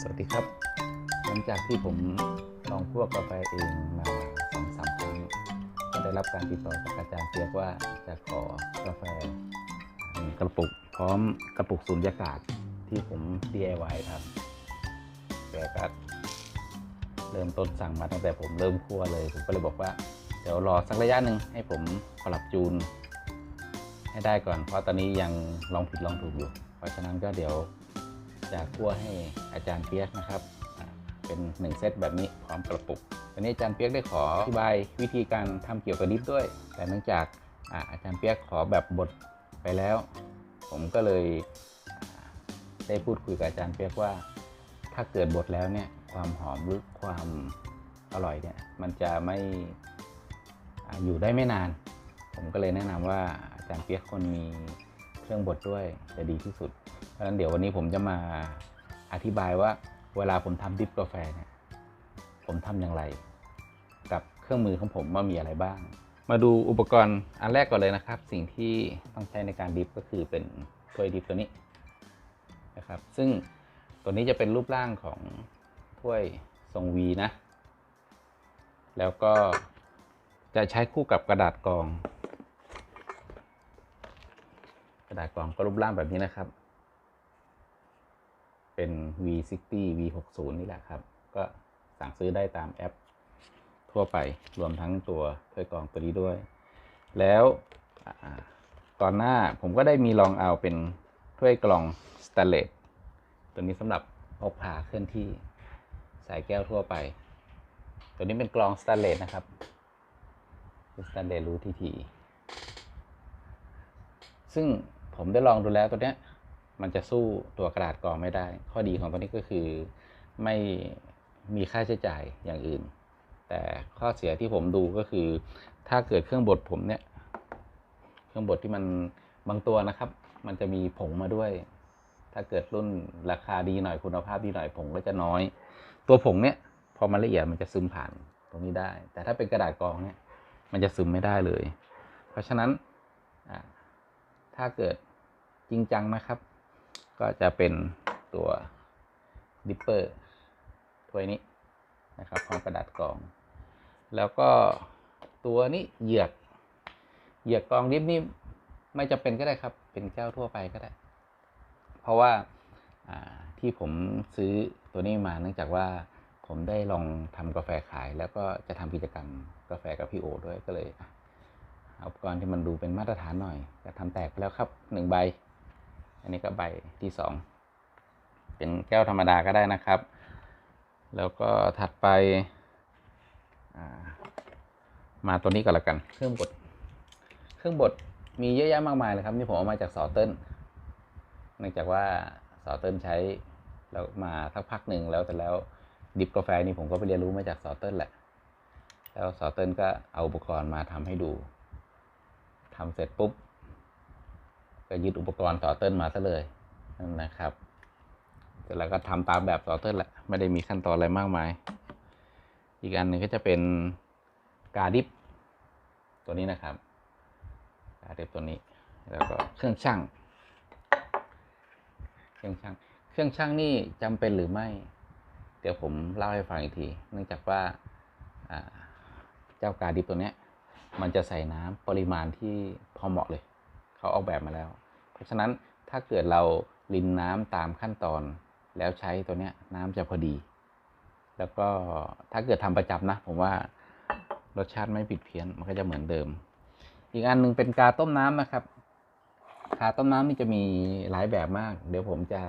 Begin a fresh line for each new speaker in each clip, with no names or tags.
สวัสดีครับ หลังจากที่ผมลองคั่วกาแฟเองมาสองสามครั้งก็ได้รับการติดต่อจากอาจารย์เปียกว่าจะขอกาแฟกระปุกพร้อมกระปุกสูญญากาศที่ผม DIY ทำแกก็เริ่มต้นสั่งมาตั้งแต่ผมเริ่มคั่วเลย ผมก็เลยบอกว่า เดี๋ยวรอสักระยะหนึ่งให้ผมปรับจูน ให้ได้ก่อน เพราะตอนนี้ยังลองผิดลองถูกอยู่ เพราะฉะนั้นก็เดี๋ยว จะคั่วให้อาจารย์เปียกนะครับ เป็นหนึ่งเซตแบบนี้พร้อมกระปุกวันนี้อาจารย์เปียกได้ขออธิบายวิธีการทำเกี่ยวกับดิฟด้วย แต่เนื่องจากอาจารย์เปียกขอแบบบดไปแล้ว ผมก็เลยได้พูดคุยกับอาจารย์เปียกว่า ถ้าเกิดบดแล้วเนี่ยความหอมหรือความอร่อยเนี่ยมันจะไม่อยู่ได้ไม่นาน ผมก็เลยแนะนำว่าอาจารย์เปียกคนมีเครื่องบดด้วยจะดีที่สุด เพราะฉะนั้นเดี๋ยววันนี้ผมจะมาอธิบายว่าเวลาผมทำดริปกาแฟเนี่ยผมทำอย่างไร กับเครื่องมือของผมว่ามีอะไรบ้าง มาดูอุปกรณ์อันแรกก่อนเลยนะครับ สิ่งที่ต้องใช้ในการดริปก็คือเป็นถ้วยดริปตัวนี้นะครับ ซึ่งตัวนี้จะเป็นรูปร่างของถ้วยทรง V นะ แล้วก็จะใช้คู่กับกระดาษกรอง กระดาษกรองก็รูปร่างแบบนี้นะครับ เป็น V60 V60 นี่แหละครับ ก็สั่งซื้อได้ตามแอป ทั่วไปรวมทั้งตัวถ้วยกรองตัวนี้ด้วย แล้วอ่าก่อนหน้าผมก็ได้มีลองเอาเป็นถ้วยกรองสแตนเลสตัวนี้สำหรับพกพาเคลื่อนที่ใส่แก้วทั่วไป ตัวนี้เป็นกรองสแตนเลสนะครับสแตนเลสรูทีทีซึ่งผมได้ลองดูแล้วตัวเนี้ย มันจะสู้ตัวกระดาษกรองไม่ได้ ข้อดีของตัวนี้ก็คือไม่มีค่าใช้จ่ายอย่างอื่น แต่ข้อเสียที่ผมดูก็คือ ถ้าเกิดเครื่องบดผมเนี่ย เครื่องบดที่มันบางตัวนะครับ มันจะมีผงมาด้วย ถ้าเกิดรุ่นราคาดีหน่อยคุณภาพดีหน่อยผงก็จะน้อย ตัวผงเนี่ย พอมันละเอียดมันจะซึมผ่านตรงนี้ได้ แต่ถ้าเป็นกระดาษกรองเนี่ย มันจะซึมไม่ได้เลย เพราะฉะนั้นถ้าเกิดจริงจังนะครับ ก็จะเป็นตัวดิปเปอร์ถ้วยนี้นะครับพร้อมกระดาษกรอง แล้วก็ตัวนี้เหยือก เหยือกกรองดิฟนี่ไม่จำเป็นก็ได้ครับ เป็นแก้วทั่วไปก็ได้ เพราะว่าที่ผมซื้อตัวนี้มาเนื่องจากว่าผมได้ลองทำกาแฟขาย แล้วก็จะทำกิจกรรมกาแฟกับพี่โอด้วยก็เลยอุปกรณ์ที่มันดูเป็นมาตรฐานหน่อยก็ทำแตกไปแล้วครับหนึ่งใบ อันนี้ก็ใบที่สองเป็นแก้วธรรมดาก็ได้นะครับ แล้วก็ถัดไปมาตัวนี้ก่อนละกัน เครื่องบด เครื่องบดมีเยอะแยะมากมายเลยครับนี่ผมเอามาจากสอเติ้ลเนื่องจากว่าสอเติ้ลใช้แล้วมาสักพักหนึ่งแล้วแต่แล้วดิบกาแฟนี่ผมก็ไปเรียนรู้มาจากสอเติ้ลแหละ แล้วสอเติ้ลก็เอาอุปกรณ์มาทำให้ดูทำเสร็จปุ๊บ ก็ยึดอุปกรณ์ต่อเติ้ลมาซะเลยนะครับเสร็จแล้วก็ทำตามแบบต่อเติ้ลแหละไม่ได้มีขั้นตอนอะไรมากมาย อีกอันหนึ่งก็จะเป็นกาดิฟตัวนี้นะครับกาดิฟตัวนี้ แล้วก็เครื่องช่าง เครื่องช่าง เครื่องช่างนี่จำเป็นหรือไม่ เดี๋ยวผมเล่าให้ฟังอีกที เนื่องจากว่าเจ้ากาดิฟตัวเนี้ยมันจะใส่น้ำปริมาณที่พอเหมาะเลย เขาออกแบบมาแล้ว เพราะฉะนั้นถ้าเกิดเรารินน้ำตามขั้นตอน แล้วใช้ตัวเนี้ยน้ำจะพอดี แล้วก็ถ้าเกิดทำประจำนะ ผมว่ารสชาติไม่ผิดเพี้ยนมันก็จะเหมือนเดิม อีกอันหนึ่งเป็นกาต้มน้ำนะครับกาต้มน้ำนี่จะมีหลายแบบมาก เดี๋ยวผมจะ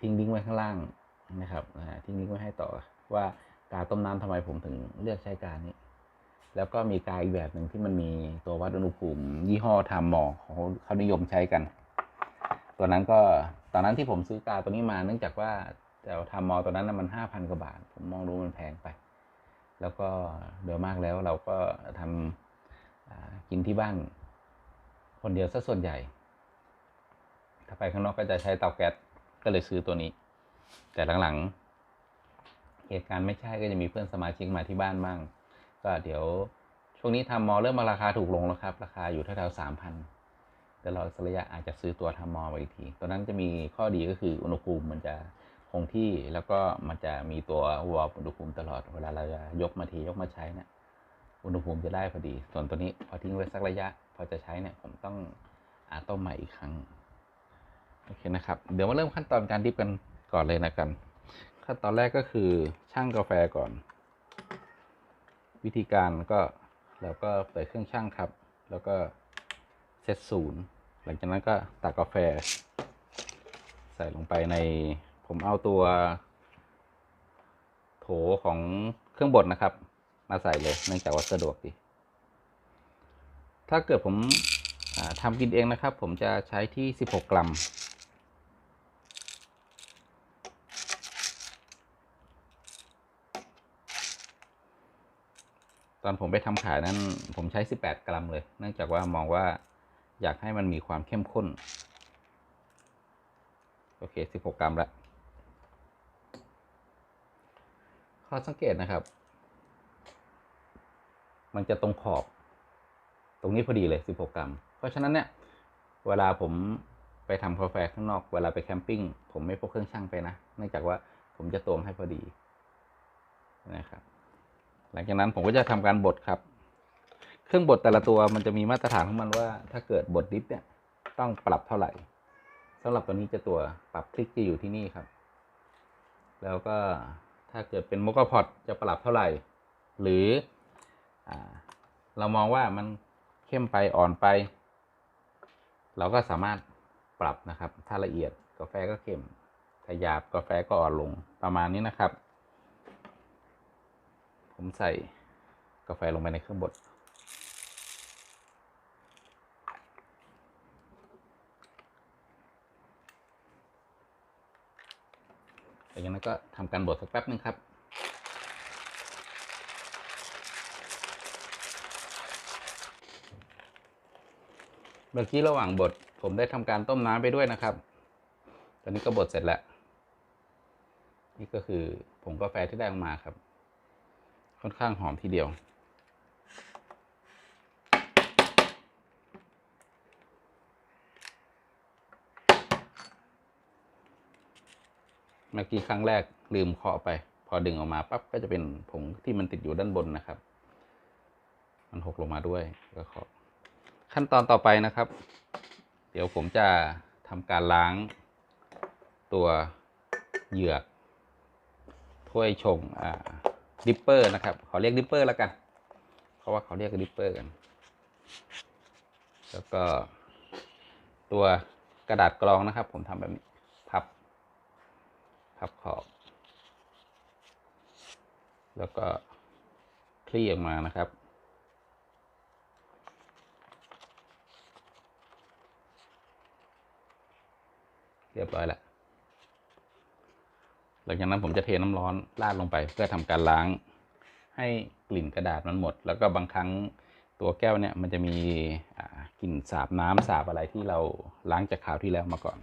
ทิ้งลิงก์ไว้ข้างล่างนะครับทิ้งลิงก์ไว้ให้ต่อว่ากาต้มน้ำทำไมผมถึงเลือกใช้กานี้ แล้วก็มีกายอีกแบบหนึ่งที่มันมีตัววัดอุณหภูมิยี่ห้อทามมอของเขาเขานิยมใช้กัน ตัวนั้นก็ตอนนั้นที่ผมซื้อกาตัวนี้มา เนื่องจากว่าแต่ทามมอตัวนั้นมันห้าพันกว่าบาท ผมมองดูมันแพงไป แล้วก็โดยมากแล้วเราก็ทำอ่ากินที่บ้าน คนเดียวซะส่วนใหญ่ ถ้าไปข้างนอกก็จะใช้เตาแก๊สก็เลยซื้อตัวนี้ แต่หลังๆเหตุการณ์ไม่ใช่ก็จะมีเพื่อนสมาชิกมาที่บ้านบ้าง ก็เดี๋ยวช่วงนี้ทำมอเริ่มมาราคาถูกลงแล้วครับ ราคาอยู่แถวๆสามพันเดี๋ยวเราสักระยะอาจจะซื้อตัวทำมอไปอีกทีตัวนั้นจะมีข้อดีก็คืออุณหภูมิมันจะคงที่แล้วก็มันจะมีตัววอลอุณหภูมิตลอดเวลาเราจะยกมาทียกมาใช้เนี่ยอุณหภูมิจะได้พอดี ส่วนตัวนี้พอทิ้งไว้สักระยะ พอจะใช้เนี่ยผมต้องอาต้มใหม่อีกครั้งโอเคนะครับ เดี๋ยวมาเริ่มขั้นตอนการดิฟกันก่อนเลยนะกัน ขั้นตอนแรกก็คือช่างกาแฟก่อน วิธีการก็เราก็เปิดเครื่องช่างครับ แล้วก็เซตศูนย์หลังจากนั้นก็ตักกาแฟ ใส่ลงไปในผมเอาตัว โถของเครื่องบดนะครับ มาใส่เลยเนื่องจากว่าสะดวกดี ถ้าเกิดผมทำกินเองนะครับ ผมจะใช้ที่ 16 กรัม ตอนผมไปทำขายนั้นผมใช้ 18 กรัมเลย เนื่องจากว่ามองว่าอยากให้มันมีความเข้มข้น โอเค 16 กรัมล้วข้อสังเกตนะครับ มันจะตรงขอบ ตรงนี้พอดีเลย 16 กรัม เพราะฉะนั้นเนี่ย เวลาผมไปทำกาแฟข้างนอก เวลาไปแคมปิ้ง ผมไม่พกเครื่องช่างไปนะ เนื่องจากว่าผมจะตวงให้พอดีนะครับ หลังจากนั้นผมก็จะทำการบดครับ เครื่องบดแต่ละตัวมันจะมีมาตรฐานของมันว่า ถ้าเกิดบดดิฟเนี่ยต้องปรับเท่าไหร่สำหรับตัวนี้จะตัวปรับคลิกจะอยู่ที่นี่ครับ แล้วก็ถ้าเกิดเป็นโมกพอตจะปรับเท่าไหร่ หรืออเรามองว่ามันเข้มไปอ่อนไป เราก็สามารถปรับนะครับ ถ้าละเอียดกาแฟก็เข้มถ้าหยาบกาแฟก็อ่อนลงประมาณนี้นะครับ ผมใส่กาแฟลงไปในเครื่องบดหลังจากนั้นก็ทำการบดสักแป๊บนึงครับเมื่อกี้ระหว่างบดผมได้ทำการต้มน้ำไปด้วยนะครับ ตอนนี้ก็บดเสร็จแล้ว นี่ก็คือผงกาแฟที่ได้ออกมาครับ ค่อนข้างหอมทีเดียว เมื่อกี้ครั้งแรกลืมเคาะไป พอดึงออกมาปั๊บก็จะเป็นผงที่มันติดอยู่ด้านบนนะครับ มันหกลงมาด้วยก็เคาะขั้นตอนต่อไปนะครับ เดี๋ยวผมจะทำการล้างตัวเหยือกถ้วยชงอ่า ดิปเปอร์นะครับขอเรียกดิปเปอร์แล้วกัน เพราะว่าเขาเรียกดิปเปอร์กัน แล้วก็ตัวกระดาษกรองนะครับ ผมทำแบบนี้พับพับขอบ แล้วก็คลี่ออกมานะครับ เรียบร้อยแล้ว ลังจากนั้นผมจะเทน้ำร้อนราดลงไป เพื่อทำการล้าง ให้กลิ่นกระดาษมันหมด แล้วก็บางครั้งตัวแก้วเนี่ยมันจะมีกลิ่นสาบน้ำสาบอะไรที่เราล้างจากคราวที่แล้วมาก่อน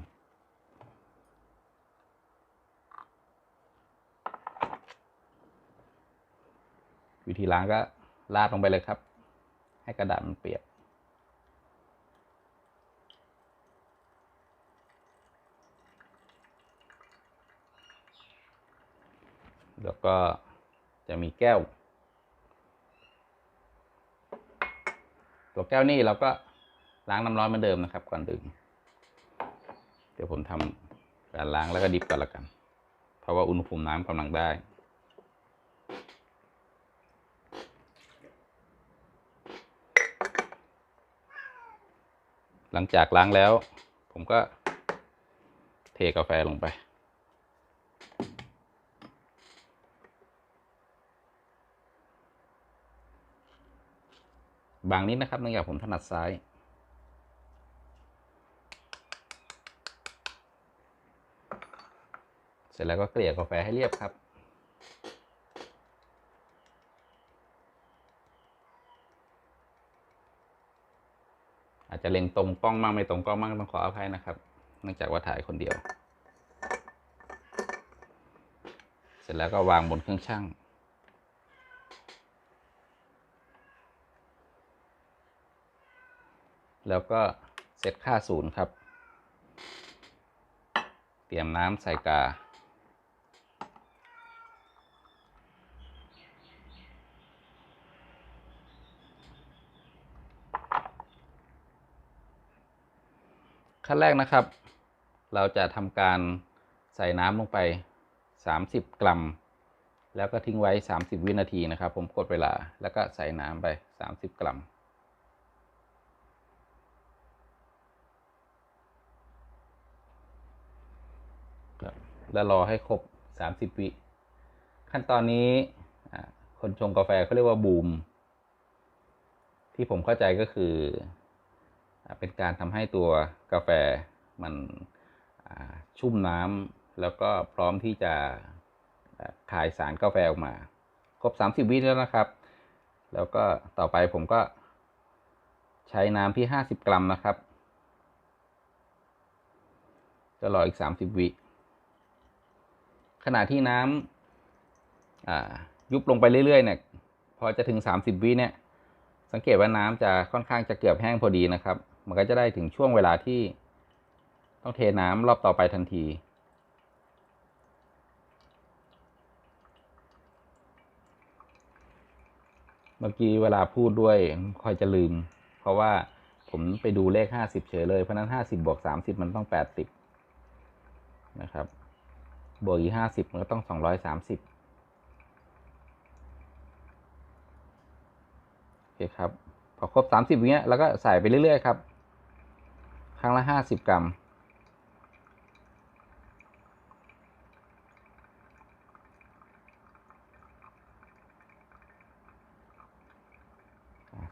วิธีล้างก็ราดลงไปเลยครับ ให้กระดาษมันเปียก แล้วก็จะมีแก้ว ตัวแก้วนี่เราก็ล้างน้ำร้อนเหมือนเดิมนะครับ ก่อนดื่ม เดี๋ยวผมทำการล้างแล้วก็ดิฟก่อนละกัน เพราะว่าอุณหภูมิน้ำกำลังได้หลังจากล้างแล้ว ผมก็เทกาแฟลงไป บางนิดนะครับเนื่องจากผมถนัดซ้าย เสร็จแล้วก็เกลี่ยกาแฟให้เรียบครับ อาจจะเล็งตรงกล้องมั่งไม่ตรงกล้องมั่งต้องขออภัยนะครับ เนื่องจากว่าถ่ายคนเดียว เสร็จแล้วก็วางบนเครื่องชั่ง แล้วก็เซตค่าศูนย์ครับ เตรียมน้ำใส่กา ขั้นแรกนะครับ เราจะทำการใส่น้ำลงไป 30 กรัม แล้วก็ทิ้งไว้ 30 วินาทีนะครับ ผมกดเวลาแล้วก็ใส่น้ำไป 30 กรัม แล้วรอให้ครบ 30 วิขั้นตอนนี้คนชงกาแฟเขาเรียกว่าบูม ที่ผมเข้าใจก็คืออเป็นการทำให้ตัวกาแฟมันชุ่มน้ำแล้วก็พร้อมที่จะอ่าคายสารกาแฟออกมา ครบ 30 วิแล้วนะครับ แล้วก็ต่อไปผมก็ใช้น้ำที่ 50 กรัมนะครับ จะรออีก 30 วิ ขณะที่น้ำยุบลงไปเรื่อยๆเนี่ยพอจะถึง 30 วิเนี่ยสังเกตว่าน้ำจะค่อนข้างจะเกือบแห้งพอดีนะครับ มันก็จะได้ถึงช่วงเวลาที่ต้องเทน้ำรอบต่อไปทันที เมื่อกี้เวลาพูดด้วยคอยจะลืม เพราะว่าผมไปดูเลข 50 เฉยเลย เพราะฉะนั้น 50บวก30 มันต้อง 80 นะครับ บวกอีก50มันก็ต้อง230โอเคครับ พอครบ30วิเนี้ยแล้วก็ใส่ไปเรื่อย ๆ ครับ ครั้งละ50กรัม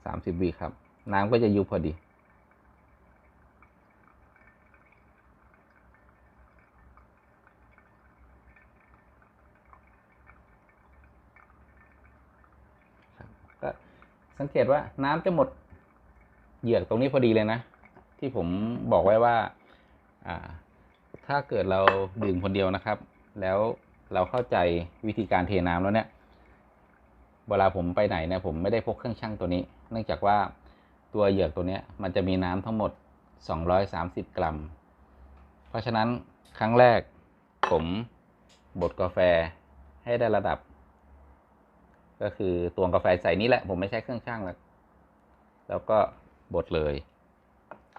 สามสิบวิครับ น้ำก็จะยุบพอดี ครับก็ สังเกตว่าน้ำจะหมดเหยือกตรงนี้พอดีเลยนะ ที่ผมบอกไว้ว่าอ่าถ้าเกิดเราดื่มคนเดียวนะครับ แล้วเราเข้าใจวิธีการเทน้ำแล้วเนี่ยเวลาผมไปไหนเนี่ยผมไม่ได้พกเครื่องชั่งตัวนี้ เนื่องจากว่าตัวเหยือกตัวเนี้ยมันจะมีน้ำทั้งหมด 230 กรัม เพราะฉะนั้นครั้งแรกผมบดกาแฟให้ได้ระดับ ก็คือตวงกาแฟใส่นี่แหละ ผมไม่ใช้เครื่องชั่งแล้วแล้วก็บดเลย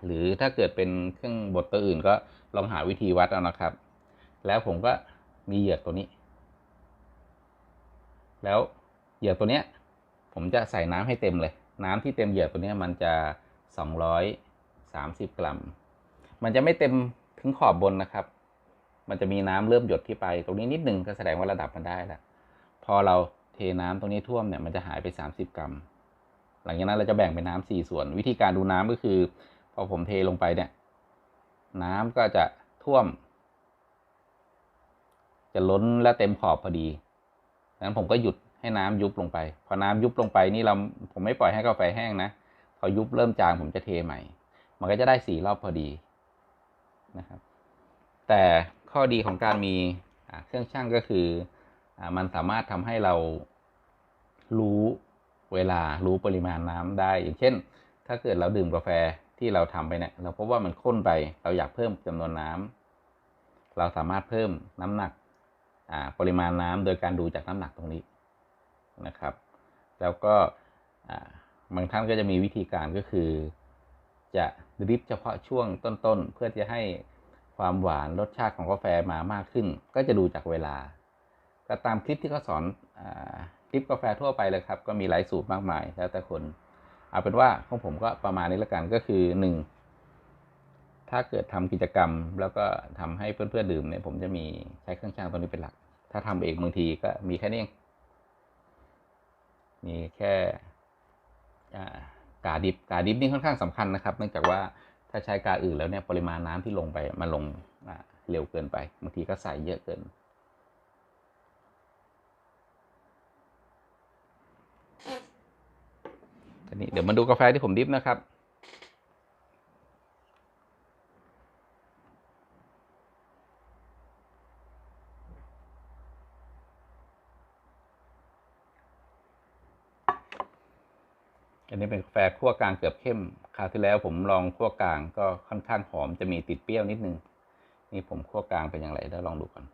หรือถ้าเกิดเป็นเครื่องบดตัวอื่นก็ลองหาวิธีวัดเอานะครับ แล้วผมก็มีเหยือกตัวนี้ แล้วเหยือกตัวเนี้ย ผมจะใส่น้ำให้เต็มเลย น้ำที่เต็มเหยือกตัวเนี้ยมันจะ230กรัม มันจะไม่เต็มถึงขอบบนนะครับ มันจะมีน้ำเริ่มหยดที่ไป ตรงนี้นิดนึงก็แสดงว่าระดับมันได้แล้วพอเรา เทน้ำตรงนี้ท่วมเนี่ยมันจะหายไป 30 กรัม หลังจากนั้นเราจะแบ่งเป็นน้ำสี่ส่วน วิธีการดูน้ำก็คือ พอผมเทลงไปเนี่ย น้ำก็จะท่วม จะล้นและเต็มขอบพอดีดังนั้นผมก็หยุดให้น้ำยุบลงไป พอน้ำยุบลงไปนี่เราผมไม่ปล่อยให้กาแฟแห้งนะพอยุบเริ่มจางผมจะเทใหม่ มันก็จะได้สี่รอบพอดีนะครับ แต่ข้อดีของการมีเครื่องชั่งก็คือ มันสามารถทำให้เรารู้เวลารู้ปริมาณน้ำได้ อย่างเช่น ถ้าเกิดเราดื่มกาแฟที่เราทำไปเนี่ย เราพบว่ามันข้นไป เราอยากเพิ่มจำนวนน้ำเราสามารถเพิ่มน้ำหนักปริมาณน้ำโดยการดูจากน้ำหนักตรงนี้นะครับ แล้วก็บางท่านก็จะมีวิธีการก็คือ จะดริปเฉพาะช่วงต้นๆ เพื่อจะให้ความหวานรสชาติของกาแฟมามากขึ้น ก็จะดูจากเวลา ก็ตามคลิปที่เขาสอนอคลิปกาแฟทั่วไปเลยครับ ก็มีหลายสูตรมากมาย แล้วแต่คนเอาเป็นว่าของผมก็ประมาณนี้ละกันก็คือหนึ่งถ้าเกิดทำกิจกรรม แล้วก็ทำให้เพื่อนๆดื่มเนี่ยผมจะมีใช้เครื่องชั่งตัวนี้เป็นหลัก ถ้าทำเองบางทีก็มีแค่นี้เองมีแค่กาดิบกาดิบนี่ค่อนข้างสำคัญนะครับ เนื่องจากว่าถ้าใช้กาอื่นแล้วเนี่ยปริมาณน้ำที่ลงไปมันลงเร็วเกินไปบางทีก็ใส่เยอะเกิน นี้เดี๋ยวมาดูกาแฟที่ผมดิฟนะครับ อันนี้เป็นกาแฟคั่วกลางเกือบเข้ม คราวที่แล้วผมลองคั่วกลางก็ค่อนข้างหอมจะมีติดเปรี้ยวนิดนึง นี่ผมคั่วกลางเป็นอย่างไรเดี๋ยวลองดูก่อน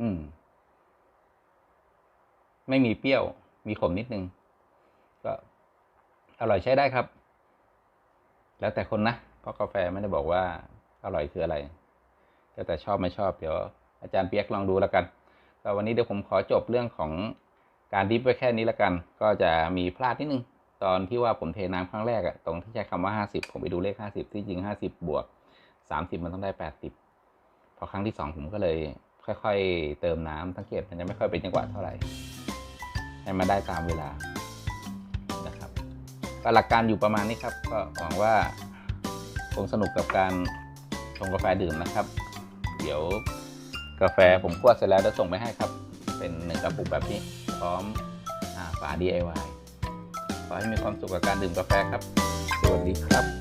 อืม ไม่มีเปรี้ยวมีขมนิดนึง ก็อร่อยใช้ได้ครับ แล้วแต่คนนะเพราะกาแฟไม่ได้บอกว่าอร่อยคืออะไรแล้วแต่ชอบไม่ชอบเดี๋ยวอาจารย์เปียกลองดูแล้วกันก็วันนี้เดี๋ยวผมขอจบเรื่องของการดิฟไว้แค่นี้แล้วกัน ก็จะมีพลาดนิดนึง ตอนที่ว่าผมเทน้ำครั้งแรกอะตรงที่ใช้คำว่า 50 ผมไปดูเลข 50 ที่จริง 50 บวก 30 มันต้องได้ 80 พอครั้งที่ 2 ผมก็เลยค่อย ๆ เติมน้ำสังเกตมันจะไม่ค่อยเป็นจังหวะเท่าไหร่ ให้มาได้ตามเวลานะครับก็หลักการอยู่ประมาณนี้ครับ ก็หวังว่าคงสนุกกับการชงกาแฟดื่มนะครับ เดี๋ยวกาแฟผมคั่วเสร็จแล้วจะส่งไปให้ครับ เป็นหนึ่งกระปุกแบบนี้ พร้อมอาฝา DIY ขอให้มีความสุขกับการดื่มกาแฟครับ สวัสดีครับ